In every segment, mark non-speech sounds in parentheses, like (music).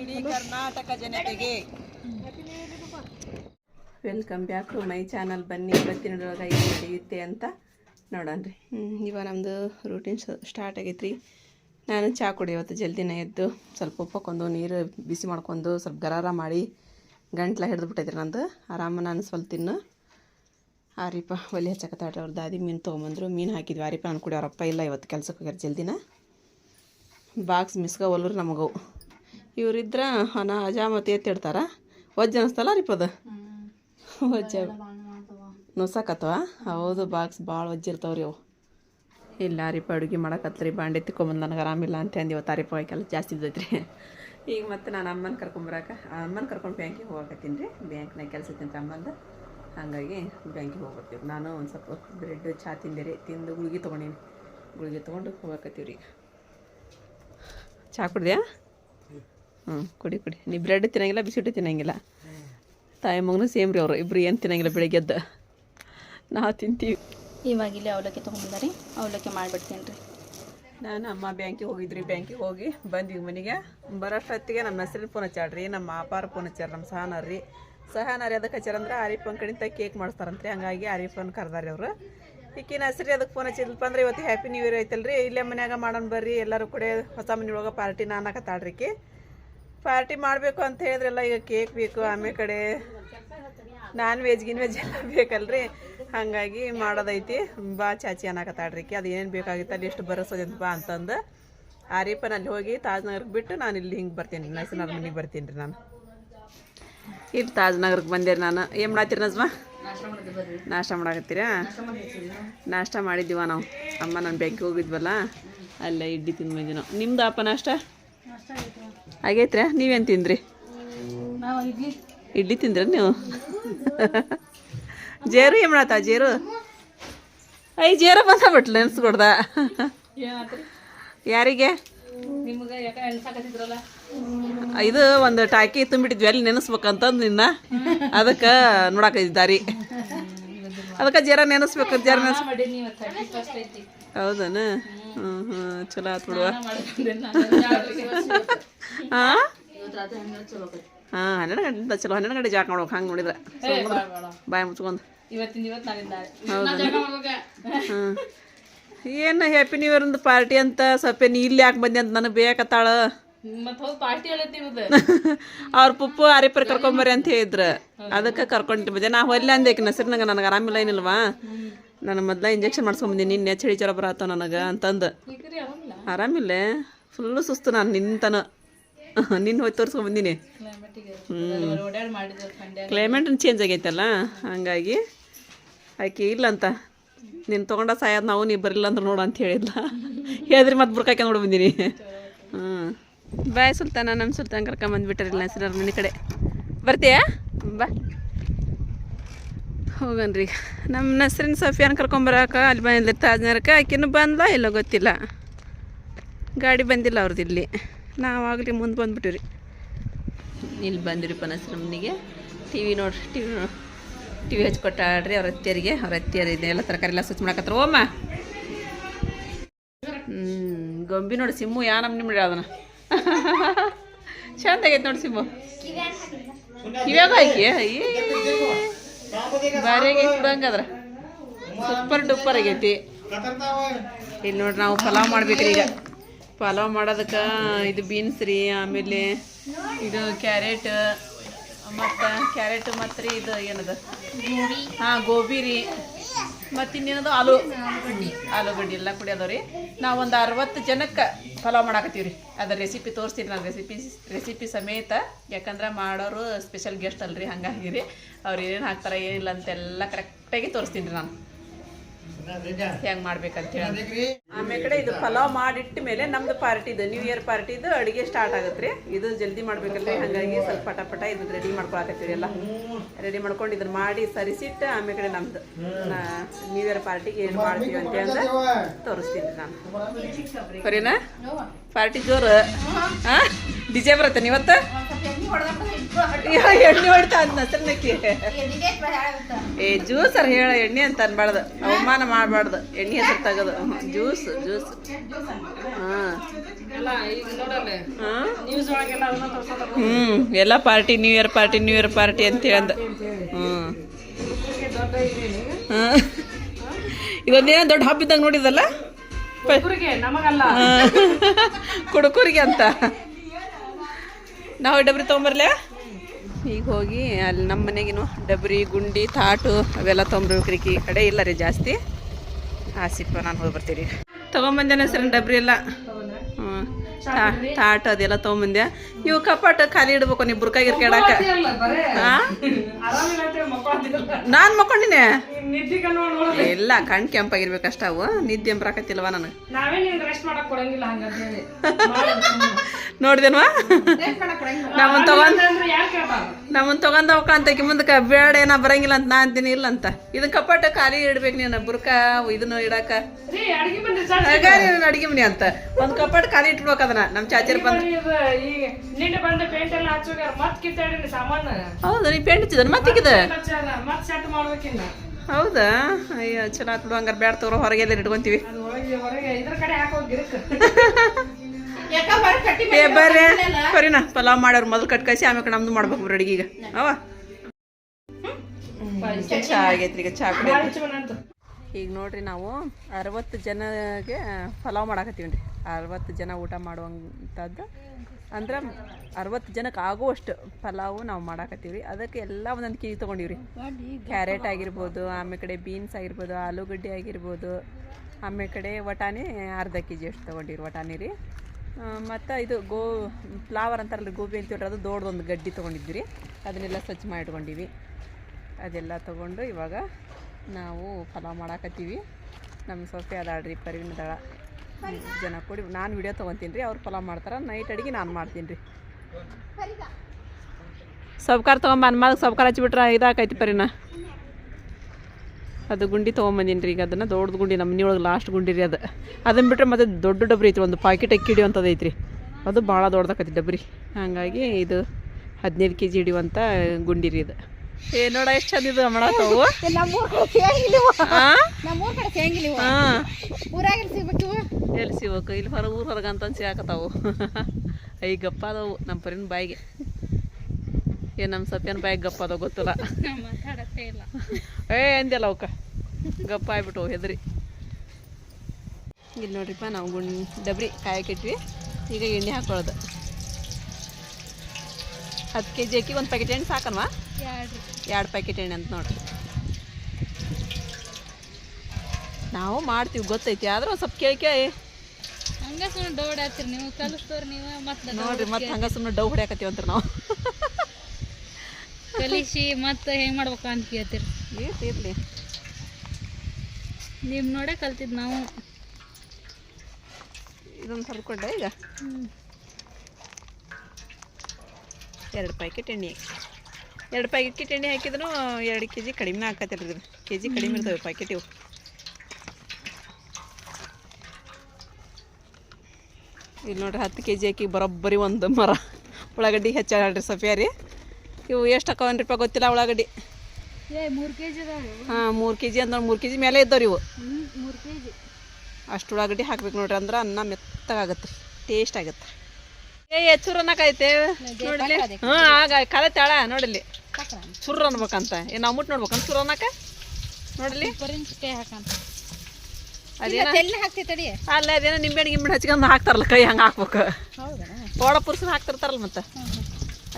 ಇಡೀ ಕರ್ನಾಟಕ ಜನತೆಗೆ. Welcome back to my channel ಬನ್ನಿ ಇವತ್ತಿನೊಳಗೆ ಏನು ನಡೆಯುತ್ತೆ ಅಂತ ನೋಡೋಣ ಹ್ಞೂ ಇವಾಗ ನಮ್ಮದು ರೂಟೀನ್ ಸ್ಟಾರ್ಟ್ ಆಗೈತೆ ರೀ ನಾನು ಚಹಾ ಕುಡಿ ಇವತ್ತು. ಜಲ್ದಿನ ಎದ್ದು ಸ್ವಲ್ಪ ಉಪ್ಪಕ್ಕೊಂದು ನೀರು ಬಿಸಿ ಮಾಡ್ಕೊಂಡು ಸ್ವಲ್ಪ ಗರಾರ ಮಾಡಿ ಗಂಟ್ಲ ಹಿಡಿದು ಬಿಟ್ಟೈತ್ರಿ ನಂದು. ಆರಾಮ ನಾನು ಸ್ವಲ್ಪ ತಿನ್ನು. ಆರಿಪ ಒಲೆ ಹಚ್ಚಕತ್ತಾಡ್ರಿ ಅವ್ರ ದಾದಿ ಮೀನು ತೊಗೊಂಬಂದ್ರು. ಮೀನು ಹಾಕಿದ್ವಿ. ಆರಿಪ ನಾನು ಕುಡಿ ಅವರಪ್ಪ ಇಲ್ಲ ಇವತ್ತು ಕೆಲ್ಸಕ್ಕೆ ಹೋಗ್ಯಾರ ಜಲ್ದಿನ. ಬಾಕ್ಸ್ ಮಿಸ್ಗ ಒಲ್ರು ನಮಗವು ಇವರಿದ್ರ ನಾ ಅಜಾಮತಿ ಎತ್ತಿಡ್ತಾರ ವಜ್ಜ ಅನಿಸ್ತಲ್ಲ ರೀ ಪದ? ವಜ್ಜ. ನುಸಾಕತ್ತವ ಹೌದು ಬಾಕ್ಸ್ ಭಾಳ ವಜ್ಜಿರ್ತಾವ್ರಿ ಅವು. ಇಲ್ಲ ರೀಪ ಅಡುಗೆ ಮಾಡಕತ್ರಿ. ಬಾಂಡೆ ತಿಕ್ಕೊಂಬಂದು ನನಗೆ ಆರಾಮಿಲ್ಲ ಅಂತ ಅಂದು ಇವತ್ತು ಕೆಲಸ ಜಾಸ್ತಿ ಇದ್ದೈತ್ರಿ. ಈಗ ಮತ್ತೆ ನಾನು ಅಮ್ಮನ ಕರ್ಕೊಂಬರಾಕ ಅಮ್ಮನ ಕರ್ಕೊಂಡು ಬ್ಯಾಂಕಿಗೆ ಹೋಗಕತ್ತೀನಿ ರೀ. ಬ್ಯಾಂಕ್ನಾಗ ಕೆಲಸ ತಿಂತ ಅಮ್ಮಂದು. ಹಾಗಾಗಿ ಬ್ಯಾಂಕಿಗೆ ಹೋಗ್ಬರ್ತೀವಿ ನಾನು ಒಂದು ಸ್ವಲ್ಪ ಬ್ರೆಡ್ ಚಾ ತಿಂದಿರಿ ರೀ. ತಿಂದು ಗುಳಿಗೆ ತೊಗೊಂಡೀನಿ. ಗುಳಿಗೆ ತೊಗೊಂಡು ಹೋಗಕತ್ತೀವಿ ರೀ ಚಹಾ ಕುಡ್ದ್ಯಾ? ಹ್ಞೂ ಕುಡಿ ಕುಡಿ. ನೀ ಬ್ರೆಡ್ ತಿನ್ನಂಗಿಲ್ಲ ಬಿಸಿಟ್ಟು ತಿನ್ನಂಗಿಲ್ಲ. ತಾಯಿ ಮಗನೂ ಸೇಮ್ ರೀ ಅವರು. ಇಬ್ಬರು ಏನು ತಿನ್ನಂಗಿಲ್ಲ ಬೆಳಿಗ್ಗೆ ಎದ್ದು. ನಾವು ತಿಂತೀವಿ. ಇವಾಗ ಇಲ್ಲಿ ಅವಲಕ್ಕಿ ತೊಗೊಂಬಂದಾರಿ ಅವಲಕ್ಕಿ ಮಾಡಿಬಿಡ್ತೀನಿ ರೀ. ನಾನು ಅಮ್ಮ ಬ್ಯಾಂಕಿಗೆ ಹೋಗಿದ್ರಿ. ಬ್ಯಾಂಕಿಗೆ ಹೋಗಿ ಬಂದ್ವಿ ಮನೆಗೆ. ಬರೋಷ್ಟೊತ್ತಿಗೆ ನಮ್ಮ ಹೆಸರಿನ ಫೋನ್ ಹಚ್ಚಾಡ್ರಿ ನಮ್ಮ ಅಪಾರ ಫೋನ್ ಹಚ್ಚಾರ ನಮ್ಮ ಸಹನಾರ್ರಿ ರೀ. ಸಹನಾರ್ ಅದಕ್ಕೆ ಹಚ್ಚಾರಂದ್ರೆ ಆರಿಫನ್ ಕಡೆಯಿಂದ ಕೇಕ್ ಮಾಡಿಸ್ತಾರಂತ್ರಿ. ಹಂಗಾಗಿ ಆರಿಫನ್ ಕರ್ದಾರಿ ಅವರು. ಈಕಿನ ಹೆಸರಿ ಅದಕ್ಕೆ ಫೋನ್ ಹಚ್ಚಿದ್ಲಪ್ಪ ಅಂದ್ರೆ ಇವತ್ತು ಹ್ಯಾಪಿ ನ್ಯೂ ಇಯರ್ ಐತಲ್ರಿ. ಇಲ್ಲೇ ಮನ್ಯಾಗ ಮಾಡೋಣ ಬರ್ರಿ. ಎಲ್ಲರೂ ಕೂಡ ಹೊಸ ಮನೆ ಒಳಗೆ ಪಾರ್ಟಿ ನಾನಕತ್ತಾಳ್ರಿಕಿ ಪಾರ್ಟಿ ಮಾಡಬೇಕು ಅಂತ ಹೇಳಿದ್ರಲ್ಲ ಈಗ ಕೇಕ್ ಬೇಕು, ಆಮೇಲೆ ಕಡೆ ನಾನ್ ವೆಜ್ ಗಿನ್ ವೆಜ್ ಎಲ್ಲ ಬೇಕಲ್ರಿ. ಹಾಗಾಗಿ ಮಾಡೋದೈತಿ. ಬಾ ಚಾಚಿ ಅನ್ನಕತ್ತಾಡ್ರಿಕೆ ಅದು ಏನೇನು ಬೇಕಾಗಿತ್ತು ಅಲ್ಲಿ ಎಷ್ಟು ಬರೋಸೋದಂತ ಬಾ ಅಂತಂದು. ಆರೀಪನ್ ಅಲ್ಲಿ ಹೋಗಿ ತಾಜ್ನಗರ್ಗೆ ಬಿಟ್ಟು ನಾನು ಇಲ್ಲಿ ಹಿಂಗೆ ಬರ್ತೀನಿ ನೈಸನವ್ರ ಮನೆಗೆ ಬರ್ತೀನಿ ರೀ ನಾನು. ಇಲ್ಲಿ ತಾಜ್ನಗರ್ಗೆ ಬಂದೆ ನಾನು. ಏನು ಮಾಡತ್ತೀರಿ ನಜ್ಮಾ? ನಾಷ್ಟ ಮಾಡಾಕತ್ತೀರಾ? ನಾಷ್ಟ ಮಾಡಿದ್ದೀವ ನಾವು. ಅಮ್ಮ ನಾನು ಬೆಂಕಿ ಹೋಗಿದ್ವಲ್ಲ, ಅಲ್ಲೇ ಇಡ್ಲಿ ತಿಂದು ನಾವು ನಿಮ್ದು ಅಪ್ಪ ನಾಷ್ಟ? ಆಗೈತ್ರಿ ನೀವೇನು ತಿಂದ್ರಿ? ಇಡ್ಲಿ. ತಿಂದ್ರಿ ನೀವು? ಜೇರು ಏನು ಮಾಡತ್ತ ಜೇರು? ಐ ಜೇರು ಬಂದ ಬಿಟ್ಲು ನೆನ್ಸ್ಕೊಡ್ದ ಯಾರಿಗೆ? ಇದು ಒಂದು ಟಾಕಿ ತುಂಬಿಟ್ಟಿದ್ವಿ ಅಲ್ಲಿ ನೆನೆಸ್ಬೇಕಂತಂದು ನಿನ್ನ. ಅದಕ್ಕೆ ನೋಡಕ್ಕೆ ದಾರಿ. ಅದಕ್ಕೆ ಜರ ನೆನೆಸ್ಬೇಕು ಜರ ನೆನೆಸ್ ಹೌದನ? ಹ್ಞೂ ಹ್ಞೂ ಚಲೋ ಆತ್ ಬಿಡುವ. ಹಾಂ ಹಾಂ ಹನ್ನೆರಡು ಗಂಟೆ ಚಲೋ ಹನ್ನೆರಡು ಗಂಟೆ ಜಾಕ್ ನೋಡ್ಬೇಕು ಹಂಗೆ ನೋಡಿದ್ರೆ. ಬಾಯಿ ಮುಚ್ಕೊಂಡು. ಹಾಂ. ಏನು ಹ್ಯಾಪಿ ನ್ಯೂ ಇಯರ್ ಪಾರ್ಟಿ ಅಂತ ಸ್ವಲ್ಪ ನೀ ಇಲ್ಲಿ ಯಾಕೆ ಬಂದೆ ಅಂತ ನನಗೆ ಬೇಕತ್ತಾಳ. ಅವ್ರ ಪುಪ್ಪು ಆರಿಪರ್ ಕರ್ಕೊಂಬರಿ ಅಂತ ಹೇಳಿದ್ರು. ಅದಕ್ಕೆ ಕರ್ಕೊಂಡು ಬಂದೆ ನಾ ಹೊಲ್ಲೆ ಅಂದೆ ಆಕಿನ ಹೆಸರು ನಂಗೆ ನನಗೆ ಆರಾಮಿಲ್ಲ ಏನಿಲ್ವಾ? ನಾನು ಮೊದ್ಲ ಇಂಜೆಕ್ಷನ್ ಮಾಡ್ಸ್ಕೊಂಬಂದಿನಿ ನಿನ್ನೆ ಚಳಿ ಜ್ವರ ಬರತ್ತ ನನಗೆ ಅಂತಂದು. ಆರಾಮಿಲ್ಲ? ಫುಲ್ಲು ಸುಸ್ತು ನಾನು ನಿಂತನ ನಿನ್ನ ಹೋಗಿ ತೋರಿಸ್ಕೊಂಬಂದಿನಿ ಹ್ಞೂ ಕ್ಲೈಮೇಟ್ ಚೇಂಜ್ ಆಗೈತಲ್ಲ? ಹಂಗಾಗಿ ಆಕೆ ಇಲ್ಲಂತ. ನಿನ್ ತೊಗೊಂಡ ಸಾಯೋದು ನಾವು ನೀ ಬರಲಿಲ್ಲ ಅಂದ್ರೆ ನೋಡು ಅಂತ ಹೇಳಿಲ್ಲ (laughs) ಹೇಳಿದ್ರಿ ಮತ್ತೆ ಬುರ್ಕಾಕೆ ನೋಡಿ ಬಂದೀನಿ ಹ್ಞೂ ಬಾಯ್ ಸುಲ್ತಾನ ನಮ್ಮ ಸುಲ್ತಾನ್ ಕರ್ಕೊಂಬಂದ್ಬಿಟ್ಟಾರಿಲ್ಲ ಹೆಸರು ಮನೆ ಕಡೆ. ಬರ್ತೀಯಾ? ಬಾ. ಹೋಗನ್ರಿ. ನಮ್ಮ ನಸ್ರಿನ ಸಫಿಯನ್ನು ಕರ್ಕೊಂಬರಕ ಅಲ್ಲಿ ಬಂದಿಲ್ಲ ತಾಜ್ನಾರಕ್ಕೆ ಆಕಿನೂ ಬಂದ ಇಲ್ಲ ಗೊತ್ತಿಲ್ಲ. ಗಾಡಿ ಬಂದಿಲ್ಲ ಅವ್ರದ್ದು ಇಲ್ಲಿ. ನಾವಾಗಲಿ ಮುಂದೆ ಬಂದ್ಬಿಟ್ಟಿವ್ರಿ. ಇಲ್ಲಿ ಬಂದಿರಿ ಪನಸ್ರಮ್ಮನಿಗೆ ಮನೆಗೆ ಟಿ ವಿ ನೋಡ್ರಿ ಟಿ ವಿ ಟಿ ವಿ ಹಚ್ಕೊಟ್ಟಾಡ್ರಿ ಅವ್ರ ಅತ್ತಿಯರಿಗೆ. ಅವ್ರ ಅತ್ತಿಯರು ಇದೆಲ್ಲ ತರಕಾರಿ ಎಲ್ಲ ಸ್ವಚ್ಛ ಮಾಡಕತ್ತಾರ ಓಮ್ಮ. ಹ್ಞೂ ಗೊಂಬಿ ನೋಡಿ ಸಿಮ್ಮು, ಯಾ ನಮ್ಮ ನಿಮ್ಮ ಅದನ್ನ (laughs) ಚೆಂದಾಗೈತೆ ನೋಡಿ ಸಿಮ್ಮು. ಇವಾಗ ಆಯ್ಕೆ ಭಾರಿ ಆಗೈತಿ ಸೂಪರ್ ಡೂಪರ್ ಆಗೈತಿ. ಇಲ್ಲಿ ನೋಡ್ರಿ ನಾವು ಪಲಾವ್ ಮಾಡ್ಬೇಕ್ರಿ ಈಗ. ಪಲಾವ್ ಮಾಡೋದಕ್ಕೆ ಇದು ಬೀನ್ಸ್ ರೀ ಆಮೇಲೆ ಇದು ಕ್ಯಾರೆಟ್ ಮತ್ತು ಕ್ಯಾರೆಟ್ ಮತ್ತು ರೀ ಇದು ಏನದ? ಹಾಂ ಗೋಬಿ ರೀ. ಮತ್ತು ಇನ್ನೇನದು ಆಲೂ ಆಲೂಗಡ್ಡಿ. ಎಲ್ಲ ಕುಡಿ ಅದಾವ ರೀ ನಾವು ಒಂದು ಅರವತ್ತು ಜನಕ್ಕೆ ಪಲಾವ್ ಮಾಡಾಕತ್ತೀವಿ ರೀ ಅದ್ರ ರೆಸಿಪಿ ತೋರಿಸ್ತೀನಿ ನಾನು. ರೆಸಿಪಿ ರೆಸಿಪಿ ಸಮೇತ, ಯಾಕಂದ್ರೆ ಮಾಡೋರು ಸ್ಪೆಷಲ್ ಗೆಸ್ಟ್ ಅಲ್ರಿ ಹಂಗಾಗಿ ರೀ ಅವ್ರು ಏನೇನು ಹಾಕ್ತಾರೆ, ಏನಿಲ್ಲ ಅಂತೆಲ್ಲ ಕರೆಕ್ಟಾಗಿ ತೋರಿಸ್ತೀನಿ ರೀ ನಾನು. ಹೆಂಗ್ ಮಾಡ್ಬೇಕಂತ ಹೇಳಿ ಆಮೇಲೆ ಕಡೆ ಇದು ಪಲಾವ್ ಮಾಡಿಟ್ಟ ಮೇಲೆ ನಮ್ದು ಪಾರ್ಟಿದು ನ್ಯೂ ಇಯರ್ ಪಾರ್ಟಿದು ಅಡಿಗೆ ಸ್ಟಾರ್ಟ್ ಆಗುತ್ತೆ ಇದು ಜಲ್ದಿ ಮಾಡ್ಬೇಕಲ್ರಿ ಹಾಗಾಗಿ ಸ್ವಲ್ಪ ಪಟ ಪಟ ಇದನ್ನ ರೆಡಿ ಮಾಡ್ಕೊಳಕತ್ತೀವಿ ಎಲ್ಲ. ರೆಡಿ ಮಾಡ್ಕೊಂಡು ಇದನ್ನ ಮಾಡಿ ಸರಿಸಿಟ್ಟು ಆಮೇಲೆ ಕಡೆ ನಮ್ದು ನ್ಯೂ ಇಯರ್ ಪಾರ್ಟಿಗೆ ಏನು ಮಾಡ್ತೀವಿ ಅಂತ ಹೇಳಿದ್ರೆ ತೋರಿಸ್ತೀನಿ ನಾನು. ಸರಿನಾ? ಪಾರ್ಟಿ ಜೋರು. ಡಿಜೆ ಬರುತ್ತೆ ನೀವತ್ತು? ಎಣ್ಣೆ ಹೊಡಿತಾ ಅಂತ ನಸರ್ನಕ್ಕಿ ಏ ಜ್ಯೂಸರ್ ಹೇಳ ಎಣ್ಣೆ ಅಂತ ಅನ್ಬಾರ್ದು. ಅವಮಾನ ಮಾಡಬಾರ್ದು. ಎಣ್ಣೆ ಹೆಸರು ತಗದು. Juice juice. ಹಾಂ. ಹ್ಮ್ ಎಲ್ಲ party new year party new year party ಅಂತ ಹೇಳಂದ. ಹ್ಮ್. ಹ್ಮ್. ಇದೊಂದೇನೋ ದೊಡ್ಡ ಹಬ್ಬ ಇದ್ದಂಗೆ ನೋಡಿದಲ್ಲ ಹಾ. ಕುಡುಕರಿಗೆ ಅಂತ. ನಾವು ಡಬ್ರಿ ತೊಗೊಂಬರ್ಲೆ? ಈಗ ಹೋಗಿ ಅಲ್ಲಿ ನಮ್ಮ ಮನೆಗಿನೂ ಡಬ್ರಿ ಗುಂಡಿ ತಾಟು ಅವೆಲ್ಲ ತೊಗೊಂಬರ್ಬೇಕ್ರಿ ಈ ಕಡೆ. ಇಲ್ಲ ರೀ ಜಾಸ್ತಿ. ಆ ಸಿಟ್ಟು ನಾನು ಹೋಗಿ ಬರ್ತೀರಿ ತೊಗೊಂಬಂದೇನೆ ಸರ್ ಡಬ್ರಿ ಎಲ್ಲ. ಹ್ಞೂ ತಾಟ ಅದೆಲ್ಲ ತೊಗೊಂಬಂದೆ. ಇವು ಕಪಾಟ ಖಾಲಿ ಇಡ್ಬೇಕು ನೀವು ಬುರ್ಕ ಗಿರ್ಕ ಇಡಾಕ ನಾನು ಮಕ್ಕೊಂಡಿನಿ ಇಲ್ಲ ಕಣ್ ಕೆಂಪಾಗಿರ್ಬೇಕು ಅಷ್ಟ ಅವು. ನಿದ್ದೆ ಎಂಬರಾಕತ್ತಿಲ್ವ ನನಗೆ? (laughs) ನೋಡಿದೇನ್ವಾ? ನಮ್ಮನ್ ತಗೊಂಡ್ ನಮ್ಮನ್ ತಗೊಂಡ್ ಅವಕಂತಕಿ ಮುಂದಕ್ಕೆ ಬೇಡ ಏನ ಬರಂಗಿಲ್ಲ ಅಂತ ನಾ ಅಂತೀನಿ ಇಲ್ಲ ಅಂತ. ಇದನ್ ಕಪಾಟ ಖಾಲಿ ಇಡ್ಬೇಕು ನೀನು ಬುರ್ಕ ಇದನ್ನ ಇಡಾಕ. ಅಡಿಗೆ ಮನೆ ಅಂತ. ಒಂದ್ ಕಪಾಟ ಖಾಲಿ ಇಟ್ಬೇಕು ಅದನ್ನ ನಮ್ ಚಾಚರ್ ಬಂದ ಹೌದು ನೀ ಪೇಂಟ್ ಹಚ್ಚಿದನ್ ಮತ್ತಿಕ್ಕಿದ ಹೌದಾ? ಅಯ್ಯೋ ಚಲೋ ಆತ್ ಬಿಡು ಹಂಗಾರೆ ಬ್ಯಾಡ ತಗೋ ಹೊರಗೆ ಎಲ್ಲ ಇಟ್ಕೊಂತೀವಿ? ಸರಿನಾ ಬರ್ರಿ. ಬರೀನಾ ಪಲಾವ್ ಮಾಡೋರು ಮೊದಲು ಕಟ್ ಕಸಿ ಆಮೇಲೆ ನಮ್ದು ಮಾಡ್ಬೇಕು ರೆಡಿ ಅಡಿಗೆ ಈಗ ಅವ ಚಾ ಆಗೈತ್ರಿ ಈಗ ಚಾ ಕುಡಿ ಈಗ ನೋಡ್ರಿ ನಾವು ಅರವತ್ತು ಜನಗೆ ಪಲಾವ್ ಮಾಡಾಕತ್ತೀವಿ ರೀ ಅರವತ್ತು ಜನ ಊಟ ಮಾಡುವಂಥದ್ದು ಅಂದ್ರೆ ಅರವತ್ತು ಜನಕ್ಕೆ ಆಗುವಷ್ಟು ಪಲಾವು ನಾವು ಮಾಡಾಕತ್ತೀವಿ ಅದಕ್ಕೆ ಎಲ್ಲ ಒಂದೊಂದು ಕೆ ಜಿ ರೀ ಕ್ಯಾರೆಟ್ ಆಗಿರ್ಬೋದು, ಆಮೇಲೆ ಕಡೆ ಬೀನ್ಸ್ ಆಗಿರ್ಬೋದು, ಆಲೂಗಡ್ಡೆ ಆಗಿರ್ಬೋದು, ಆಮೇಲೆ ಕಡೆ ವಟಾಣಿ ಅರ್ಧ ಕೆ ಜಿ ಅಷ್ಟು ತೊಗೊಂಡಿರಿ ವಟಾಣಿ ರೀ. ಮತ್ತು ಇದು ಗೋ, ಫ್ಲವರ್ ಅಂತಾರಲ್ಲ ಗೋಬಿ ಅಂತೀವ್ರಿ ಅದು ದೊಡ್ಡದೊಂದು ಗಡ್ಡಿ ತೊಗೊಂಡಿದ್ವಿ ರೀ ಅದನ್ನೆಲ್ಲ ಸ್ವಚ್ಛ ಮಾಡಿಟ್ಕೊಂಡಿವಿ. ಅದೆಲ್ಲ ತೊಗೊಂಡು ಇವಾಗ ನಾವು ಪಲಾವ್ ಮಾಡಾಕತ್ತೀವಿ. ನಮ್ಮ ಸೊಸೆ ಅದಾಳ್ರಿ, ಪರಿವಿನ ಜನ ಕೊಡಿ ನಾನು ವಿಡಿಯೋ ತೊಗೊತೀನಿ ರೀ, ಅವ್ರು ಪಲಾವ್ ಮಾಡ್ತಾರೆ ನೈಟ್ ಅಡಿಗೆ ನಾನು ಮಾಡ್ತೀನಿ ರೀ. ಸಬ್ಕಾರ ತೊಗೊಂಬ ಅನ್ಮಾಗ ಸಬ್ಕಾರ ಹಚ್ಬಿಟ್ರೆ, ಇದಾಕೈತಿ ಪರಿನ. ಅದು ಗುಂಡಿ ತೊಗೊಂಬಂದೀನಿ ರೀ, ಈಗ ಅದನ್ನು ದೊಡ್ಡದು ಗುಂಡಿ ನಮ್ಮ ಮನೆಯೊಳಗೆ ಲಾಸ್ಟ್ ಗುಂಡಿ ರೀ ಅದು. ಅದನ್ನು ಬಿಟ್ಟರೆ ಮತ್ತೆ ದೊಡ್ಡ ಡಬ್ರಿ ಐತ್ರಿ, ಒಂದು ಪಾಕೆಟ್ ಅಕ್ಕಿ ಹಿಡಿಯುವಂಥದ್ದು ರೀ ಅದು ಭಾಳ ದೊಡ್ಡದಾಕೈತಿ ಡಬ್ರಿ. ಹಾಗಾಗಿ ಇದು ಹದಿನೈದು ಕೆ ಜಿ ಹಿಡಿಯುವಂಥ ಗುಂಡಿ ರೀ ಇದು. ಏ ನೋಡ ಎಷ್ಟು ಚಂದ ಇದು ಮಾಡತ್ತವು ನಮ್ಮೂರ್ ಕಡೆ ಸಿಗಂಗಿಲ್ಲ ನಮ್ಮೂರ್ ಕಡೆ ಸಿಗಂಗಿಲ್ಲ ಊರಾಗ ಸಿಗ್ಬೇಕು ಇವು. ಎಲ್ಲಿ ಸಿಗ್ಬೇಕು? ಇಲ್ಲಿ ಹೊರ ಊರ ಹೊರಗೆ ಅಂತ ಸಿಗಾಕತ್ತಾವು. (laughs) ಐ ಗಪ್ಪ ಅದಾವು ನಮ್ಮ ಪರಿನ ಬಾಯಿಗೆ. ಏ ನಮ್ಮ ಸತ್ಯನ ಬಾಯಿಗೆ ಗಪ್ಪ ಅದಾವ ಗೊತ್ತಿಲ್ಲ. ಏ ಅಂದ್ಯಲ್ಲ ಅವಕ್ಕ ಗಪ್ಪ ಆಗ್ಬಿಟ್ಟು ಹೆದ್ರಿ. ಇಲ್ಲಿ ನೋಡ್ರಿಪ್ಪ ನಾವು ಗುಣ್ ಡಬ್ರಿ ಕಾಯಕ್ಕಿಟ್ವಿ ಈಗ ಎಣ್ಣೆ ಹಾಕೊಳ್ಳೋದು ಹತ್ತು ಕೆ ಜಿ ಅಕ್ಕಿ ಒಂದು ಪ್ಯಾಕೆಟ್ ಎಣ್ಣೆ ಸಾಕನ್ವಾ? ಎರಡು ಪ್ಯಾಕೆಟ್ ಎಣ್ಣೆ ಅಂತ ನೋಡ್ರಿ. ನಾವು ಮಾಡ್ತೀವಿ ಗೊತ್ತೈತಿ. ಆದ್ರೆ ಒಂದು ಸ್ವಲ್ಪ ಕೇಳಿ ಕೇಳಿ. ನೀವು ನೀವು ನೋಡ್ರಿ ಮತ್ತೆ ಹಂಗ ಸುಮ್ಮನೆ ಡೌ ಹೊಡ್ಯಾಕತ್ತೀವಿ ಅಂತ ನಾವು. ಕಲಿಸಿ ಮತ್ತೆ ಹೆಂಗ್ ಮಾಡ್ಬೇಕು ಅಂತ ಕೇಳ್ತೀರಿ. ಇರ್ಲಿ ಇರ್ಲಿ. ನಿಮ್ ನೋಡೇ ಕಲ್ತಿದ್ ನಾವು. ಇದೊಂದು ಹರ್ಕೊಂಡೆ ಈಗ? ಎರಡು ಪ್ಯಾಕೆಟ್ ಎಣ್ಣೆ. ಎರಡು ಪ್ಯಾಕೆಟ್ ಎಣ್ಣೆ ಹಾಕಿದ್ರು ಎರಡು ಕೆ ಜಿ ಕಡಿಮೆ ಹಾಕತ್ತಿಲ್ಲ ಇದು ಕೆ ಜಿ ಕಡಿಮೆ ಇರ್ತವೆ ಪ್ಯಾಕೆಟ್ ಇವು. ಇಲ್ಲಿ ನೋಡ್ರಿ ಹತ್ತು ಕೆ ಜಿ ಹಾಕಿ ಬರೋಬ್ಬರಿ ಒಂದು ಮರ. ಉಳ್ಳಾಗಡ್ಡಿ ಹೆಚ್ಚಾಡ್ರಿ ಸಫಿಯಾ ರೀ. ಇವು ಎಷ್ಟು ಹಾಕವನ್ ರೂಪಾಯಿ ಗೊತ್ತಿಲ್ಲ ಉಳ್ಳಾಗಡ್ಡಿ? ಹಾಂ ಮೂರು ಕೆ ಜಿ ಅಂದ್ರೆ ಮೂರು ಕೆ ಜಿ ಮೇಲೆ ಇದ್ದವ್ರಿ ಇವು. ಹ್ಮ್ ಮೂರ್ ಕೆಜಿ. ಅಷ್ಟು ಉಳ್ಳಾಗಡ್ಡಿ ಹಾಕ್ಬೇಕು ನೋಡ್ರಿ ಅಂದ್ರೆ ಅನ್ನ ಮೆತ್ತಗಾಗತ್ತೆ ಟೇಸ್ಟ್ ಆಗುತ್ತೆ. ಏ ಹೆಚ್ಚೂರು ಅನ್ನಕೈತೆ ನೋಡಲಿ. ಹ್ಞೂ ಆಗ ಕಲೆ ತಾಳ ನೋಡಲಿ ಚುರ್ರು ಅನ್ಬೇಕಂತ. ಏನು ನಾವು ಮುಟ್ಟು ನೋಡ್ಬೇಕಂತ? ಚುರು ಅನ್ನಕ? ನೋಡಲಿ. ಅದೇನ? ಅಲ್ಲ ಅದೇನೋ ನಿಂಬೆಹಣ್ಣು ಗಿಂಬೆಣ್ಣು ಹಚ್ಕೊಂಡು ಹಾಕ್ತಾರಲ್ಲ ಕೈ ಹಂಗೆ ಹಾಕ್ಬೇಕು. ಪೋಡ ಪುರ್ಸನ ಹಾಕ್ತಿರ್ತಾರಲ್ಲ ಮತ್ತೆ?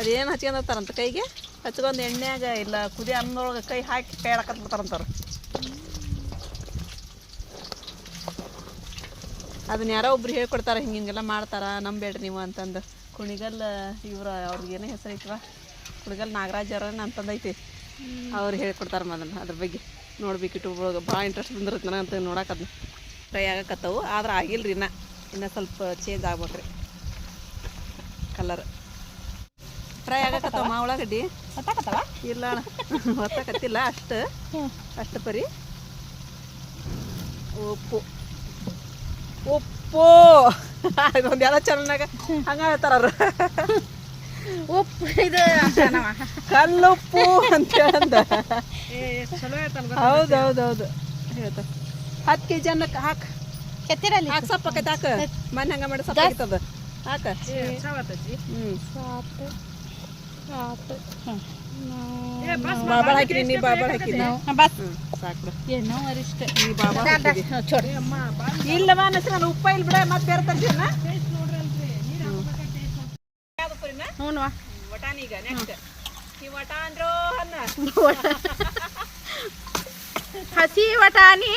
ಅದೇನು ಹಚ್ಕೊಂಡಿರ್ತಾರಂತ ಕೈಗೆ? ಹಚ್ಕೊಂಡು ಎಣ್ಣೆಯಾಗ ಇಲ್ಲ ಕುದಿ ಅನ್ನೊಳಗೆ ಕೈ ಹಾಕಿ ಕೈ ಹಾಕತ್ ಬಿಡ್ತಾರಂತಾರ ಅದನ್ನ ಯಾರೋ ಒಬ್ರು ಹೇಳ್ಕೊಡ್ತಾರೆ ಹಿಂಗೆ ಹಿಂಗೆಲ್ಲ ಮಾಡ್ತಾರ ನಂಬೇಡ್ರಿ ನೀವು ಅಂತಂದು. ಕುಣಿಗಲ್ ಇವ್ರ ಅವ್ರಿಗೆ ಏನೋ ಹೆಸರು ಕುಣಿಗಲ್ ನಾಗರಾಜ್ ಅವ್ರ ಅಂತಂದೈತಿ ಅವ್ರು ಹೇಳ್ಕೊಡ್ತಾರೆ ಮೊದಲು ಅದ್ರ ಬಗ್ಗೆ ನೋಡ್ಬೇಕು ಯೂಟ್ಯೂಬ್ ಒಳಗೆ ಭಾಳ ಇಂಟ್ರೆಸ್ಟ್ ಬಂದಿರುತ್ತೆ ನನಗೆ ಅಂತ ನೋಡಕ್ಕೆ ಅದನ್ನ. ಟ್ರೈ ಆಗಕತ್ತವು ಆದ್ರೆ ಆಗಿಲ್ರಿ ಇನ್ನ. ಇನ್ನ ಸ್ವಲ್ಪ ಚೇಂಜ್ ಆಗ್ಬೇಕ್ರಿ. ಕಲರ್ ಫ್ರೈ ಆಗಕತ್ತವ ಮಾ ಉಳ್ಳಾಗಡ್ಡಿ? ಹೊತ್ತಾಕತ್ತವ ಇಲ್ಲ ಹೊತ್ತಕತ್ತಿಲ್ಲ ಅಷ್ಟು. ಅಷ್ಟು ಪರಿ. ಉಪ್ಪು ಉಪ್ಪು ಅದೊಂದು (laughs) ಎಲ್ಲ ಚೆನ್ನಾಗ ಹಂಗ ಹೇಳ್ತಾರ ಅವ್ರು. (laughs) ಉಪ್ಪು ಇದು ಕಲ್ಲುಪ್ಪು ಅಂತ ಹೇಳಂದ ಹತ್ ಹೇಳ್ತಾನ ಹೌದು ಹೌದು ಹೌದು ಹೇಳ್ತಾರೆ ಹತ್ತು ಕೆ ಜಿ ಅನ್ನಕ್ಕೆ ಹಾಕ್. ಕೆತ್ತಿರಲ್ಲಿ ಹಾಕ್ ಸಪ್ಪ ಹಾಕ ಮನೆ ಹಂಗ ಮಾಡಿ ಸಪ್ಪ ಆಯ್ತದ ಹಾಕ. ಹ್ಞೂ ಸಾತು ಸಾತು ಬಾಬಾಳ ಹಾಕಿರಿ ನೀ ಬಾಬಾಳ ಹಾಕಿರಿ. ಬಸ್ ಹ್ಞೂ ಸಾಕು ಬಿಡು. ಏನೋ ಅರಿಷ್ಟ. ನೀ ಬಾಬಾಳ ಹಾಕಿರಿ. ಚೋಡಿ ಇಲ್ಲವ ನಾನು ಉಪ್ಪ ಇಲ್ಲಿ ಬಿಡ ಮತ್ತೆ ಬೇರೆ ತರ್ತೀನ ಹ್ಞೂ ವಟಾಣಿ ಈಗ ನೆಕ್ಸ್ಟ್ ಈ ವಟಾನ್ರು ಅನ್ನ. (laughs) ಹಸಿ ವಟಾಣಿ.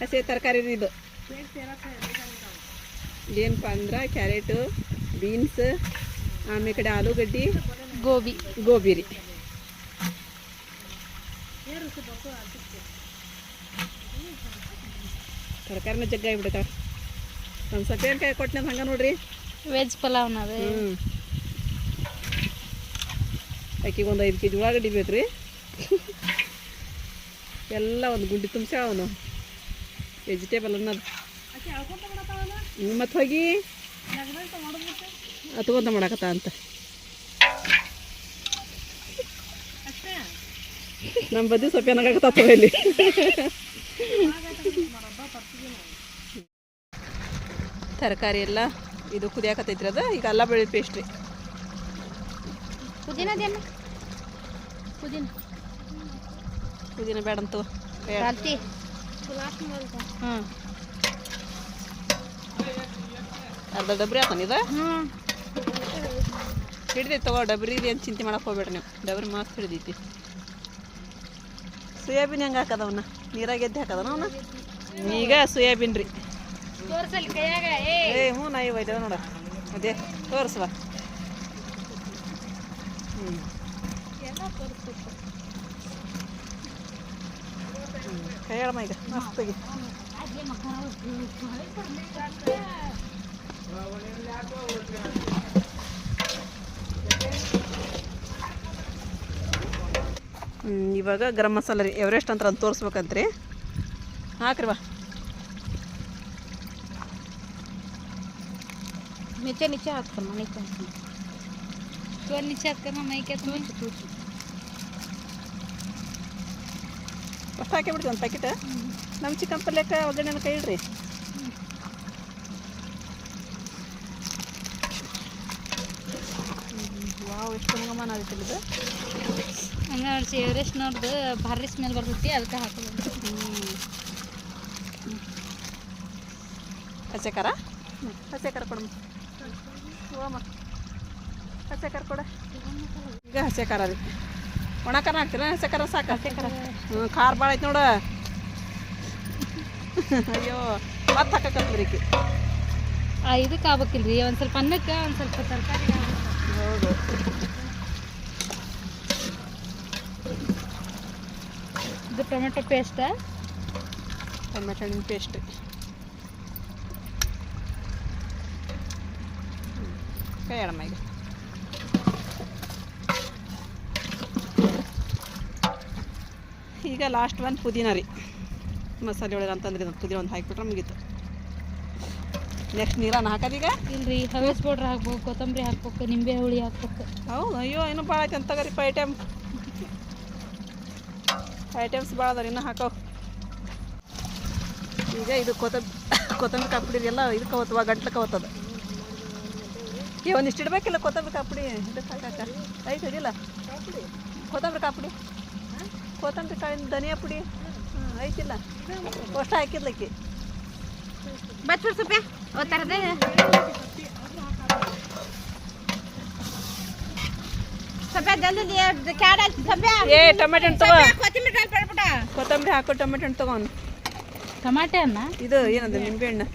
ಹಸಿ ತರಕಾರಿ ಇದು. ಏನಪ್ಪ ಅಂದ್ರೆ ಕ್ಯಾರೆಟು ಬೀನ್ಸ್ ಆಮೇಲೆ ಕಡೆ ಆಲೂಗಡ್ಡಿ ಗೋಬಿ. ಗೋಬಿ ರೀ. ತರಕಾರಿನ ಜಗ್ಗ ಆಗಿಬಿಡ್ತಾವೆ ಒಂದು ಸಪ್ಪೆನ್ಕಾಯಿ ಕೊಟ್ಟಿನ ಹಂಗೆ ನೋಡ್ರಿ. ವೆಜ್ ಪಲಾವ್ ಅದು ಹ್ಞೂ ಆಕಿಗೆ ಒಂದು ಐದು ಕೆ ಜಿ ಉಳ್ಳಾಗಡ್ಡಿ ಬೇಕು ರೀ ಎಲ್ಲ ಒಂದು ಗುಂಡಿ ತುಂಬಿಸ ಅವನು. ವೆಜಿಟೇಬಲ್ ಅನ್ನೋದು. ಮತ್ತೆ ಹೋಗಿ. ಅತ್ಕೊಂತ ಮಾಡಕತ್ತ ಅಂತ. ನಮ್ಮ ಬದಿ ಸ್ವಲ್ಪ ಏನಾಗತ್ತ ಇಲ್ಲಿ (laughs) ತರಕಾರಿ ಎಲ್ಲ ಇದು ಕುದಿಯಾಕತ್ತೈತ್ರಿ ಅದು. ಈಗ ಅಲ್ಲ ಬೆಳ್ಳಿ ಪೇಸ್ಟ್ ರೀ ಪುದೀನ. ಪುದೀನ ಬೇಡ ಅಂತ ಬೇಡ. ಕಾಲ್ತಿ ಹ್ಞೂ ಅರ್ಧ ಡಬ್ರಿ ಹಾಕೊಂಡಿದ ಹಿಡ್ದೈತಿ ತಗೋ. ಡಬ್ರಿ ಇದೆ ಅಂತ ಚಿಂತೆ ಮಾಡಕ್ಕೆ ಹೋಗ್ಬೇಡ್ರಿ ನೀವು. ಡಬ್ರಿ ಮಸ್ತ್ ಹಿಡ್ದೈತಿ. ಸೋಯಾಬೀನ್ ಹೆಂಗೆ ಹಾಕದವನ್ನ ನೀರಾಗ ಎದ್ದು ಹಾಕದನ ಅವನ್ನ ಈಗ ಸೋಯಾಬೀನ್ ರೀ ತೋರ್ಸಲ್ ಕೈಯಾಗ ಏ. ಹ್ಞೂ ನಾ ಇವ ಇದಾವ ನೋಡ. ಅದೇ ತೋರಿಸುವ ಹ್ಞೂ ಕೈ ಹೇಳಮ್ಮ ಈಗ ಮಸ್ತಾಗಿ ಇವಾಗ ಗರಂ ಮಸಾಲೆ ರೀ ಎವರೆಸ್ಟ್ ಅಂತ ಅಂತ ತೋರಿಸ್ಬೇಕಂತ್ರಿ. ಹಾಕ್ರಿ ಬಾ ನಿಚೆ ನಿಚೆ ಹಾಕ್ತಾನ ನಿಚೆ ತೋರ್ ನಿಚ್ಚ ಹಾಕ್ತಾನ ಮೈಕೆ ತುಂಬ ಅಷ್ಟು ಹಾಕಿ ಬಿಡ್ತೀವಿ ಒಂದು ಪ್ಯಾಕೆಟ್ ನಮ್ಮ ಚಿಕನ್ ಪಲ್ಯಕ್ಕೆ ಒಗ್ಗರಣೆನ ಕೈ ಇಡ್ರಿ ವಾವ್ ಎಷ್ಟು ಗಮನ ಆಗೈತಿ ಇದು ಹಂಗ ನೋಡ್ಸಿ ಎವರೆಸ್ಟ್ ನೋಡ್ದು ಭಾರಿ ಸ್ಮೆಲ್ ಬರ್ತೈತಿ ಅದಕ್ಕೆ ಹಾಕೋದು ಹಸೆ ಖಾರ? ಹಸೆ ಖಾರ ಕೊಡಮ್ಮ. ಹೋಗಮ್ಮ ಹಸೆ ಖಾರ ಕೊಡ. ಈಗ ಹಸೆ ಖಾರ ರೀ ಒಣ ಖಾರ ಹಾಕ್ತೀರ? ಹಸೆ ಖಾರ ಸಾಕು. ಹಸೆ ಖಾರ ಹ್ಞೂ ಖಾರ ಭಾಳ ಐತೆ ನೋಡು. ಅಯ್ಯೋ ಮತ್ತೆ ಆ ಇದಕ್ಕೆ ಆಗ್ಬೇಕಿಲ್ರಿ. ಒಂದು ಸ್ವಲ್ಪ ಅನ್ನಕ್ಕೆ ಒಂದು ಸ್ವಲ್ಪ ತರಕಾರಿ ಹೌದು ಇದು ಟೊಮೆಟೊ ಪೇಸ್ಟ್? ಟೊಮೆಟೊ ಹಣ್ಣಿನ ಪೇಸ್ಟ್. ಎಡಮ್ಮ ಈಗ ಈಗ ಲಾಸ್ಟ್ ಒಂದು ಪುದೀನ ರೀ. ಮಸಾಲೆ ಒಳಗೆ ಅಂತಂದ್ರೆ ಪುದೀನ ಒಂದು ಹಾಕಿಬಿಟ್ರೆ ಮುಗೀತು. ನೆಕ್ಸ್ಟ್ ನೀರನ್ನು ಹಾಕೋದೀಗ ಇಲ್ರಿ ಹವೇಸ್ ಪೌಡ್ರ್ ಹಾಕ್ಬೇಕು ಕೊತ್ತಂಬರಿ ಹಾಕ್ಬೇಕು ನಿಂಬೆ ಹುಳಿ ಹಾಕ್ಬೇಕು. ಹೌದು ಅಯ್ಯೋ ಇನ್ನೂ ಭಾಳ ಐತೆ ಅಂತ ಫೈ ಐಟಮ್ ಐಟಮ್ಸ್ ಭಾಳ ಅದ ಇನ್ನೂ ಹಾಕೋ. ಈಗ ಇದು ಕೊತ್ತಂಬ ಕೊತ್ತಂಬರಿ ಕಾಪುಡಿ ಎಲ್ಲ ಇದಕ್ಕೆ ಹೋಗ್ತವ ಗಂಟ್ಲಕ್ಕೆ ಹೋಗ್ತದ ಏ ಒಂದಿಷ್ಟು ಇಡಬೇಕಿಲ್ಲ ಕೊತ್ತಂಬರಿ ಕಾಪುಡಿ. ಇದಕ್ಕೆ ಹಾಕಾಕ ಐತೆ ಇದಿಲ್ಲ. ಕೊತ್ತಂಬರಿ ಕಾಪುಡಿ. ಕೊತ್ತಂಬರಿ ಕಾಳಿನ ಧನಿಯಾ ಪುಡಿ. ಹ್ಞೂ ಐತಿಲ್ಲ. ಅಷ್ಟು ಹಾಕಿದ್ಲಕ್ಕಿ. ಬಚ್ಚು ಸೊಪ್ಪೆ ಆಯ್ತು ಏ ಟೊಮೆಟೊ ಹಣ್ಣು ತಗೋ. ಕೊತ್ತಂಬರಿ ಹಾಕೋ ಟೊಮೆಟೊ ಹಣ್ಣು ತಗೊಂಡು ಟಮಾಟೆ ಅನ್ನ ಇದು ಏನದು ನಿಂಬೆ ಹಣ್ಣು?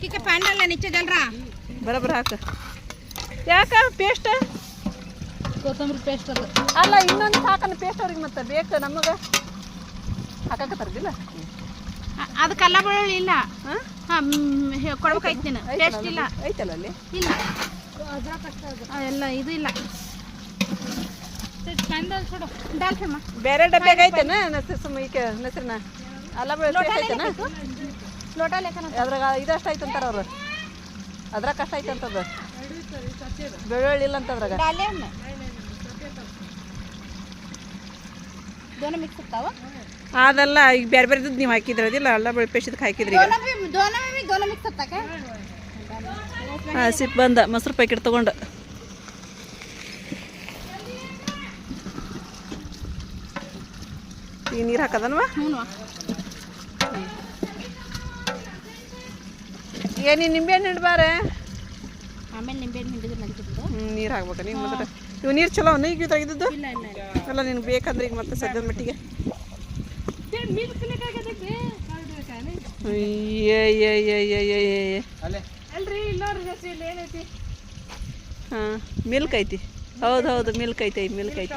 ಕಿಕ್ಕ ಪ್ಯಾಂಡಲ್ಲ ನಿಚ್ಚ ಜಲ್ರ ಬರೋಬ್ಬರ ಹಾಕು. ಯಾಕ? ಪೇಸ್ಟ್ ಕೊತ್ತಂಬರಿ ಪೇಸ್ಟ್ ಅದು. ಅಲ್ಲ ಇನ್ನೊಂದು ಸಾಕನ ಪೇಸ್ಟ್ ಅವ್ರಿಗೆ ಮತ್ತೆ ಬೇಕು ನಮಗೆ. ಹಾಕಕತ್ತಾರದಿಲ್ಲ ಅ- ಅದು ಕಲ್ಲ ಬೆಳ್ಳುಳ್ಳಿ ಇಲ್ಲ. ಹಾಂ? ಕೊಡ್ಬೇಕಾಯ್ತು ನೀನು ಟೇಸ್ಟ್ ಇಲ್ಲ. ಐತಲ್ಲ ಅಲ್ಲಿ? ಇಲ್ಲ. ಎಲ್ಲ ಇದು ಇಲ್ಲ. ಬೇರೆ ಡಬ್ಬ್ಯಾಗ ಐತೆನ ನಸರಿನ? ಅಲ್ಲ ಬೆಳೆ ಐತೆನ ಲೋಟ ಲೆಕ್ಕ ಅದ್ರಾಗ ಇದಷ್ಟು ಐತೆ ಅಂತಾರ ಅವ್ರು. ಅದ್ರಾಗ ಕಷ್ಟ ಐತೆ ಅಂತದ ಬೆಳ್ಳುಳ್ಳಿ ಇಲ್ಲ ಅಂತ ಅದ್ರಾಗ ಡಾಲೆ ಹಣ್ಣು ದೋನ ಮಿಕ್ಸ್ ಇರ್ತಾವ ಅದಲ್ಲ ಈಗ ಬೇರೆ ಬೇರೆ ನೀವು ಹಾಕಿದ್ರ ಅದಿಲ್ಲ ಅಲ್ಲ ಬೆಳೆ ಪೇಸ್ಟ್ ಹಾಕಿದ್ರಿ ಹಾಂ ಸಿಪ್ ಬಂದ ಮೊಸರು ಪ್ಯಾಕೆಟ್ ತೊಗೊಂಡು. ಈ ನೀರು ಹಾಕದನ್ವ? ಏನು ನಿಂಬೆಹಣ್ಣು ಇಡ್ಬಾರೆ? ಆಮೇಲೆ ನಿಂಬೆಹಣ್ಣು ಹಿಂಡಿದ್ರೆ ನಡೀತಿದ್ದು ಹ್ಞೂ ನೀರು ಹಾಕ್ಬೇಕು ನೀವು ಮತ್ತೆ ಇವು ನೀರು ಚಲೋ ಈಗ ತೆಗೆದಿದ್ದು ಇಲ್ಲ ಅಲ್ಲ ನಿನ್ಗೆ ಬೇಕಂದ್ರೆ ಈಗ ಮತ್ತೆ ಸದ್ಯದ ಮಟ್ಟಿಗೆ. ಹಾಂ ಮಿಲ್ಕ್ ಐತಿ ಹೌದು ಹೌದು ಮಿಲ್ಕ್ ಐತಿ ಮಿಲ್ಕ್ ಐತಿ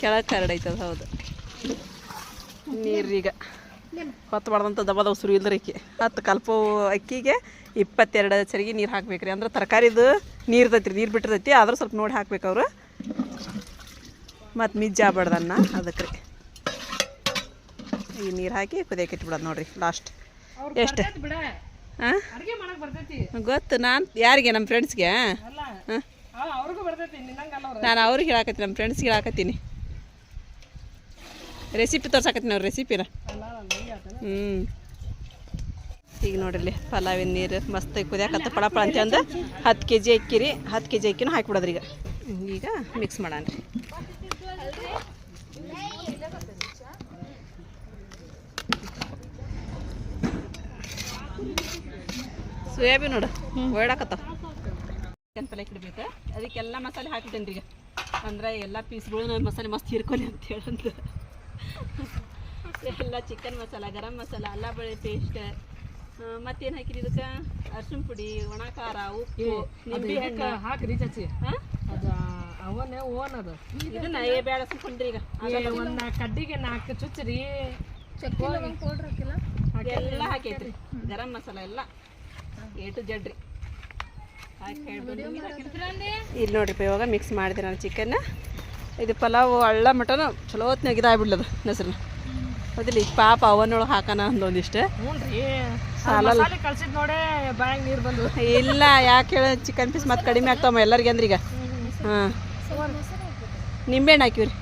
ಕೆಳಗೆ ಕರಡ್ ಐತದ ಹೌದು ನೀರೀಗ ಹೊತ್ತು ಮಾಡ್ದಂಥ ದಬದವ ಸುರಿ ಅಕ್ಕಿ ಹತ್ತು ಕಲ್ಪು ಅಕ್ಕಿಗೆ ಇಪ್ಪತ್ತೆರಡು ಚರಿಗೆ ನೀರು ಹಾಕ್ಬೇಕ್ರಿ. ಅಂದ್ರೆ ತರಕಾರಿದು ನೀರು ಇರ್ತೈತಿ ನೀರು ಬಿಟ್ಟಿರ್ತೈತಿ. ಆದ್ರೂ ಸ್ವಲ್ಪ ನೋಡಿ ಹಾಕ್ಬೇಕು ಅವರು. ಮತ್ತು ಮಿಜ್ಜ ಆಗ್ಬಾರ್ದನ್ನ ಅದಕ್ಕೆ ರೀ ಈ ನೀರು ಹಾಕಿ ಕುದಿಯಕ್ಕೆ ಇಟ್ಬಿಡೋದು ನೋಡಿರಿ ಲಾಸ್ಟ್ ಎಷ್ಟು? ಹಾಂ ಗೊತ್ತು. ನಾನು ಯಾರಿಗೆ? ನಮ್ಮ ಫ್ರೆಂಡ್ಸ್ಗೆ ಹಾಂ? ನಾನು ಅವ್ರಿಗೆ ಹೇಳಾಕತ್ತೀನಿ. ನಮ್ಮ ಫ್ರೆಂಡ್ಸ್ಗೆ ಹೇಳಾಕತ್ತೀನಿ. ರೆಸಿಪಿ ತೋರ್ಸಾಕತ್ತೀನಿ ನಾವು ರೆಸಿಪಿನ ಹ್ಞೂ ಈಗ ನೋಡ್ರಿ ಪಲಾವಿನ ನೀರು ಮಸ್ತ್ ಕುದಿಯಾಕತ್ತ ಪಳ ಪಳ ಅಂತಂದು ಹತ್ತು ಕೆ ಜಿ ಅಕ್ಕಿ ರೀ ಹತ್ತು ಕೆ ಜಿ ಅಕ್ಕಿನೂ ಹಾಕಿಬಿಡೋದ್ರಿ ಈಗ. ಈಗ ಮಿಕ್ಸ್ ಮಾಡೋಣ ರೀ. ಸೋಯಾಬೀನ್ ನೋಡು ಓಡಾಕತ್ತಾವ ಚಿಕನ್ ಪಲ್ಯ ಇಡ್ಬೇಕು ಅದಕ್ಕೆಲ್ಲ ಮಸಾಲೆ ಹಾಕಿದ್ದೇನೆ ರೀ ಈಗ. ಅಂದ್ರೆ ಎಲ್ಲ ಪೀಸ್ಗಳು ಮಸಾಲೆ ಮಸ್ತ್ ಹೀರ್ಕೊಲಿ ಅಂತ ಹೇಳಂತ. ಎಲ್ಲ ಚಿಕನ್ ಮಸಾಲ ಗರಂ ಮಸಾಲ ಅಲ್ಲ ಬೆಳೆ ಪೇಸ್ಟ್ ಮತ್ತೇನು ಹಾಕಿರಿ ಇದಕ್ಕೆ? ಅರ್ಶಿನ ಪುಡಿ ಒಣ ಖಾರ ಉಪ್ಪು ನಿಂಬೆ ಹಣ್ಣು. ಹಾಕ್ರಿ ಚಾಚಿ ಹಾಂ ಅದ ಅವನೇ ಓನ್ ಅದು. ಇದನ್ನ ಏ ಬೇಡ ಸುಕೊಂಡ್ರಿ ಈಗ. ಒಂದ್ ಕಡ್ಡಿಗೆ ನಾಲ್ಕು ಚುಚ್ಚರಿ. ಎಲ್ಲ ಹಾಕೈತ್ರಿ ಗರಂ ಮಸಾಲ ಎಲ್ಲ. ಎ ಟು ಜಡ್ ರೀ. ಇಲ್ಲಿ ನೋಡ್ರಿಪ್ಪ ಇವಾಗ ಮಿಕ್ಸ್ ಮಾಡಿದೆ ನಾನು ಚಿಕನ್ ಇದು ಪಲಾವ್ ಅಳ್ಳ ಮಟನು ಚಲೋ ಹೊತ್ನಾಗ ಇದಾಗ್ಬಿಡ್ಲದು ಹೆಸರು ಹೌದಿಲ್ಲ ಈಗ ಪಾಪ ಅವನೊಳಗೆ ಹಾಕೋಣ ಅಂದೊಂದಿಷ್ಟು. ಕಳ್ಸಿದ್ ನೋಡೇ ಬಾಯಾಗ ನೀರು ಬಂದು. ಇಲ್ಲ ಯಾಕೆ ಹೇಳ ಚಿಕನ್ ಪೀಸ್ ಮತ್ತೆ ಕಡಿಮೆ ಆಗ್ತಾವ ಎಲ್ಲರಿಗೆ ಅಂದ್ರೀಗ. ಈಗ ಹಾಂ. ನಿಂಬೆಹಣ್ಣು ಹಾಕಿವ್ರಿ.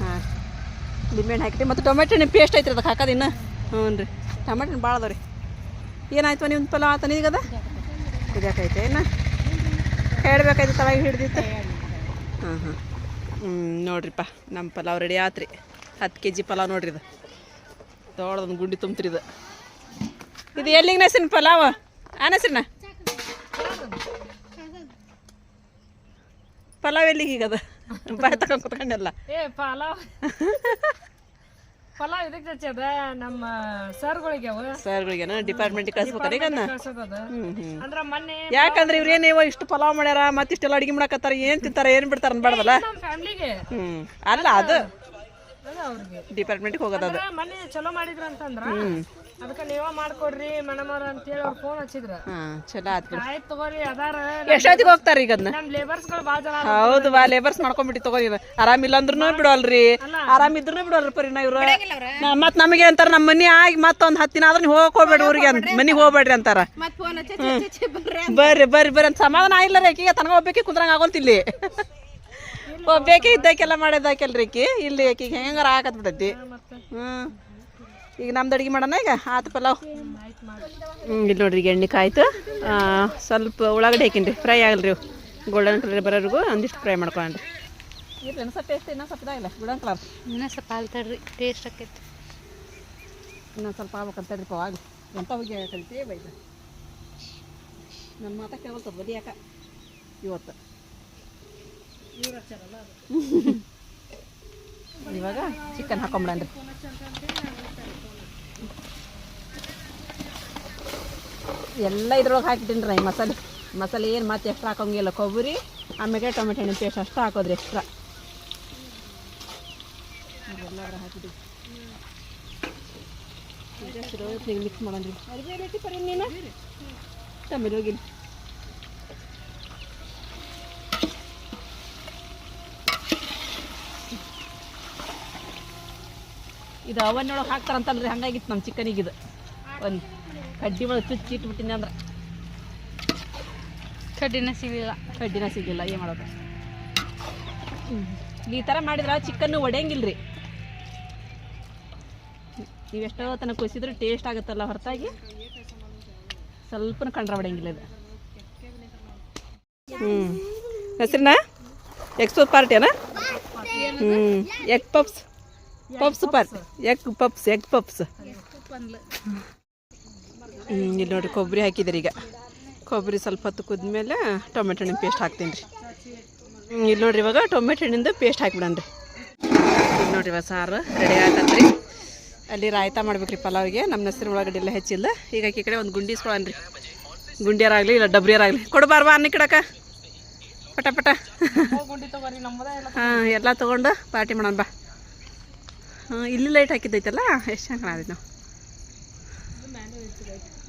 ಹಾಂ. ನಿಂಬೆಹಣ್ಣು ಹಾಕಿರಿ ಮತ್ತು ಟೊಮೆಟೊ ಹಣ್ಣು ಪೇಸ್ಟ್ ಐತ್ರಿ ಅದಕ್ಕೆ ಹಾಕೋದು ಇನ್ನು. ಹ್ಞೂ ರೀ ಟೊಮೆಟೊ ಹಣ್ಣು ಭಾಳ ಅದಾವ ರೀ ಏನಾಯ್ತು ನಿಮ್ಮ ಪಲಾವ್ ಆತ ನೀಗದ ಕುದಿಯಾಕೈತೆ ಏನ ಹೇಳ್ಬೇಕಾಯ್ತು ತಳಗೆ ಹಿಡ್ದಿತ್ತು. ಹಾಂ ಹಾಂ. ಹ್ಞೂ ನೋಡ್ರಿಪ್ಪ ನಮ್ಮ ಪಲಾವ್ ರೆಡಿ ಆತ್ರಿ. ಹತ್ತು ಕೆ ಜಿ ಪಲಾವ್ ನೋಡ್ರಿ ಇದು. ದೊಡ್ಡದೊಂದು ಗುಂಡಿ ತುಂಬ್ತ್ರಿ ಇದು. ಇದು ಎಲ್ಲಿಗೆ ನಸಿನ ಪಲಾವ್? ಆ ನಸಿನ? ಪಲಾವ್ ಎಲ್ಲಿಗೆ ಈಗ ಅದು? ಬಾಯ್ ತಗೊಂಡ್ ಕುತ್ಕೊಂಡೆಲ್ಲ. ಏ ಪಲಾವ್. ಪಲಾವ್ ಇದಕ್ಕೆ ಚಚ್ಚದ ನಮ್ಮ ಸರ್ಗಳಿಗೆ ಅವ. ಡಿಪಾರ್ಟ್ಮೆಂಟ್ ಕಳ್ಸ್ಬೇಕಾರೆ ಈಗ ಅಂದ್ರ ಮೊನ್ನೆ ಯಾಕಂದ್ರೆ ಇವ್ರು ಇವ ಇಷ್ಟು ಪಲಾವ್ ಮಾಡ್ಯಾರ ಮತ್ತಿಷ್ಟೆಲ್ಲ ಅಡಿಗೆ ಮಾಡಕತ್ತಾರ ಏನು ತಿಂತಾರ ಏನು ಬಿಡ್ತಾರ ಅನ್ಬಾರ್ದಲ್ಲ? ಫ್ಯಾಮ್ಲಿಗೆ ಅಲ್ಲ ಅದು. ಡಿಪಾರ್ಟ್ಮೆಂಟಿಗೆ ಹೋಗೋದು ಅದು. ಅಂದ್ರ ಚಲೋ ಮಾಡಿದ್ರ ಅಂತಂದ್ರ ಅದಕ್ಕೆ ನೀವ ಮಾಡ್ಕೊಡ್ರಿ ಮೇಡಮ್ ಅವ್ರ ಅಂತೇಳಿ ಅವ್ರು ಫೋನ್ ಹಚ್ಚಿದ್ರ. ಹಾಂ ಚಲೋ ಆತ್ ಆಯ್ತು ತಗೋರಿ ಅದಾರ. ಎಷ್ಟೊತ್ತಿಗೆ ಹೋಗ್ತಾರ ಈಗ ಅದನ್ನ ನಮ್ ಲೇಬರ್ಸ್ಗಳು ಭಾಳ ಜನ ಹೌದು ಬಾ ಲೇಬರ್ಸ್ ಮಾಡ್ಕೊಂಡ್ಬಿಟ್ಟು ತಗೋ ಇವ. ಆರಾಮಿಲ್ಲ ಅಂದ್ರೂ ಇದ್ರೂ ಬಿಡೋಲ್ರಿ ಪರಿ ನಾ ಇವ್ರು. ಮತ್ ನಮಗೆ ಅಂತಾರ ನಮ್ಮ ಮನಿ ಆಗಿ ಮತ್ತೊಂದ್ ಹತ್ತು ದಿನ ಆದ್ರೆ ನೀವು ಹೋಗ್ಬೇಡ್ರಿ ಊರಿಗೆ ಅಂತ ಮನಿಗೆ ಹೋಗ್ಬೇಡ್ರಿ ಅಂತಾರ. ಮತ್ತೆ ಫೋನ್ ಹಚ್ಚಿ ಬರ್ರಿ ಬರ್ರಿ ಬರ್ರಿ ಅಂತ ಸಮಾಧಾನ ಆಗಿಲ್ಲ ರೀ ಆಕಿಗೆ ತನಗ ಹೋಗ್ಬೇಕಿ ಕುಂದ್ರಂಗ ಆಗೋಂತಿಲ್ಲಿ. ಒಬ್ಬೇಕೆ ಇದ್ದಾಕೆಲ್ಲ ಮಾಡಿದ್ದಾಕೆಲ್ರಿ ಆಕಿ ಇಲ್ಲಿ ಆಕಿಗೆ ಹೆಂಗಾರ ಹಾಕತ್ ಬಿಡತ್ತಿ ಹ್ಞೂ ಈಗ ನಮ್ದು ಅಡಿಗೆ ಮಾಡೋಣ ಈಗ? ಆತು ಪಲಾವ್. ಹ್ಮ್ ಇಲ್ಲಿ ನೋಡ್ರಿ ಈಗ ಎಣ್ಣೆ ಕಾಯ್ತು ಆ, ಸ್ವಲ್ಪ ಉಳ್ಳಾಗಡ್ಡೆ ಹಾಕಿನ್ರಿ. ಫ್ರೈ ಆಗಲ್ರಿ ಗೋಲ್ಡನ್ ಕಲರ್ ಬರೋರಿಗೂ ಒಂದಿಷ್ಟು ಫ್ರೈ ಮಾಡ್ಕೊಂಡ್ರಿ ಇರ್ರಿ ಸ್ವಲ್ಪ ಟೇಸ್ಟ್ ಇನ್ನೂ ಸ್ವಲ್ಪ ಇದಾಗಿಲ್ಲ. ಗೋಲ್ಡನ್ ಕಲರ್ ಇನ್ನೂ ಸ್ವಲ್ಪ ಹಾಲ್ತಾಡ್ರಿ ಟೇಸ್ಟ್ ಆಕೈತಿ. ಇನ್ನೊಂದು ಸ್ವಲ್ಪ ಆಗ್ಬೇಕಂತ ಹೇಳ್ರಿಪ್ಪ ಆಗ. ಎಂತ ಹೋಗಿ ಕಲಿತೇ ಬೈದ? ನನ್ನ ಮಾತಾ ಕೇಳ್ತದ ಬದಿ ಯಾಕ ಇವತ್ತು. (laughs) ಇವಾಗ ಚಿಕನ್ ಹಾಕೊಂಬಿಡನ್ರಿ ಎಲ್ಲ ಇದ್ರೊಳಗೆ ಹಾಕಿಟ್ಟಿನಿ ರೀ ಮಸಾಲೆ. ಮಸಾಲೆ ಏನು ಮತ್ತೆ ಎಕ್ಸ್ಟ್ರಾ ಹಾಕೋಂಗಿಲ್ಲ. ಕೊಬ್ಬರಿ ಆಮೇಲೆ ಟೊಮೆಟೊ ಹಣ್ಣಿನ ಪೇಸ್ಟ್ ಅಷ್ಟು ಹಾಕೋದ್ರಿ ಎಕ್ಸ್ಟ್ರಾ ಮಿಕ್ಸ್ ರೇಟಿ ಪರಿ ನೀನು? ಟೊಮೆಟೊ ಹೋಗಿಲ್ಲ ಇದು ಅವನ್ನೊಳಗೆ ಹಾಕ್ತಾರಂತಲ್ರಿ ಹಂಗಾಗಿತ್ತು ನಮ್ಮ ಚಿಕನಿಗೆ ಇದು. ಒಂದು ಕಡ್ಡಿ ಒಳಗೆ ಚುಚ್ಚಿ ಇಟ್ಬಿಟ್ಟಿನಿ ಅಂದ್ರೆ. ಕಡ್ಡಿನ ಸಿಗಲಿಲ್ಲ. ಕಡ್ಡಿನ ಸಿಗಲಿಲ್ಲ ಏನು ಮಾಡೋದು? ಈ ಥರ ಮಾಡಿದ್ರೆ ಚಿಕನ್ನು ಒಡೆಯಂಗಿಲ್ಲ ರೀ ನೀವು ಎಷ್ಟೋ ತನಕ ಕುಸಿದ್ರೆ ಟೇಸ್ಟ್ ಆಗುತ್ತಲ್ಲ ಹೊರತಾಗಿ. ಸ್ವಲ್ಪ ಕಂಡ್ರೆ ಒಡೆಯಂಗಿಲ್ಲ ಇದು. ಹ್ಞೂ ಹೆಸ್ರನ್ನ? ಎಕ್ಸ್ಪೋ ಪಾರ್ಟಿಯನ? ಹ್ಞೂ egg puffs? Puffs per egg puffs egg puffs? ಹ್ಞೂ ಇಲ್ಲಿ ನೋಡ್ರಿ ಕೊಬ್ಬರಿ ಹಾಕಿದ್ರಿ ಈಗ. ಕೊಬ್ಬರಿ ಸ್ವಲ್ಪ ಹೊತ್ತು ಕುದ್ಮೇಲೆ ಟೊಮೆಟೊ ಹಣ್ಣಿನ ಪೇಸ್ಟ್ ಹಾಕ್ತೀನಿ ರೀ. ಇಲ್ಲಿ ನೋಡ್ರಿ ಇವಾಗ ಟೊಮೆಟೊ ಹಣ್ಣಿಂದ ಪೇಸ್ಟ್ ಹಾಕ್ಬಿಡನ್ರಿ ಇಲ್ಲಿ ನೋಡ್ರಿ ಇವಾಗ ಸಾರು ರೆಡಿ ಆಯ್ತಂತ್ರಿ ಅಲ್ಲಿ ರಾಯ್ತ ಮಾಡ್ಬೇಕ್ರಿ ಪಲಾವ್ಗೆ. ನಮ್ಮ ಹೆಸರು ಒಳಗಡೆ ಎಲ್ಲ ಹೆಚ್ಚಿಲ್ಲ. ಈಗ ಈ ಕಡೆ ಒಂದು ಗುಂಡಿ ಗುಂಡಿಸ್ಕೊಳನ್ರಿ ಗುಂಡಿಯರಾಗಲಿ ಇಲ್ಲ ಡಬ್ರಿಯರಾಗಲಿ. ಕೊಡಬಾರ್ವಾ ಅನ್ನ ಕಿಡಕ. ಪಟ ಪಟ. ಗುಂಡಿ ತಗೋರಿ ನಮ್ಮದ ಎಲ್ಲ ಹಾಂ ಎಲ್ಲ ತೊಗೊಂಡು ಪಾರ್ಟಿ ಮಾಡೋಣ ಬಾ. ಹಾಂ ಇಲ್ಲಿ ಲೈಟ್ ಹಾಕಿದ್ದೈತಲ್ಲ? ಎಷ್ಟು ಚೆನ್ನಾಗಿ ಕಾಣತೈತೆ ನಾವು?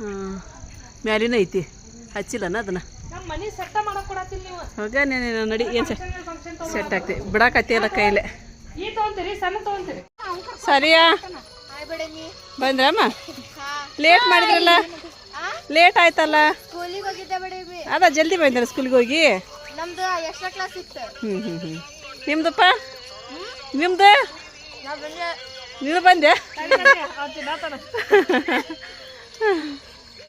ಹಾಂ ಮ್ಯಾಲಿನ ಐತಿ. ಹಚ್ಚಿಲ್ಲನ ಅದನ್ನು? ನಮ್ಮ ಮನಿ ಸೆಟ್ಟ ಮಾಡಕ್ ಕೊಡತ್ತಿಲ್ಲ ನೀವು. ಹೋಗ ನೀನು ನಡಿ ಏನು ಸೆಟ್ ಸೆಟ್ ಆಗ್ತಿ ಬಿಡಾಕತ್ತಿಯಲ್ಲ ಕೈಲೇ. ಸರಿಯಾ? ಬಂದ್ರಮ್ಮ? ಲೇಟ್ ಮಾಡಿದ್ರಲ್ಲ? ಲೇಟ್ ಆಯ್ತಲ್ಲ? ಅದ ಜಲ್ದಿ ಬಂದಿರ ಸ್ಕೂಲ್ಗೆ ಹೋಗಿ? ನಮ್ದು ಎಕ್ಸ್ಟ್ರಾ ಕ್ಲಾಸ್ ಇತ್ತು. ಹ್ಞೂ ಹ್ಞೂ ಹ್ಞೂ ನಿಮ್ದಪ್ಪ? ನಿಮ್ದು? ನೀನು ಬಂದೆ? (laughs)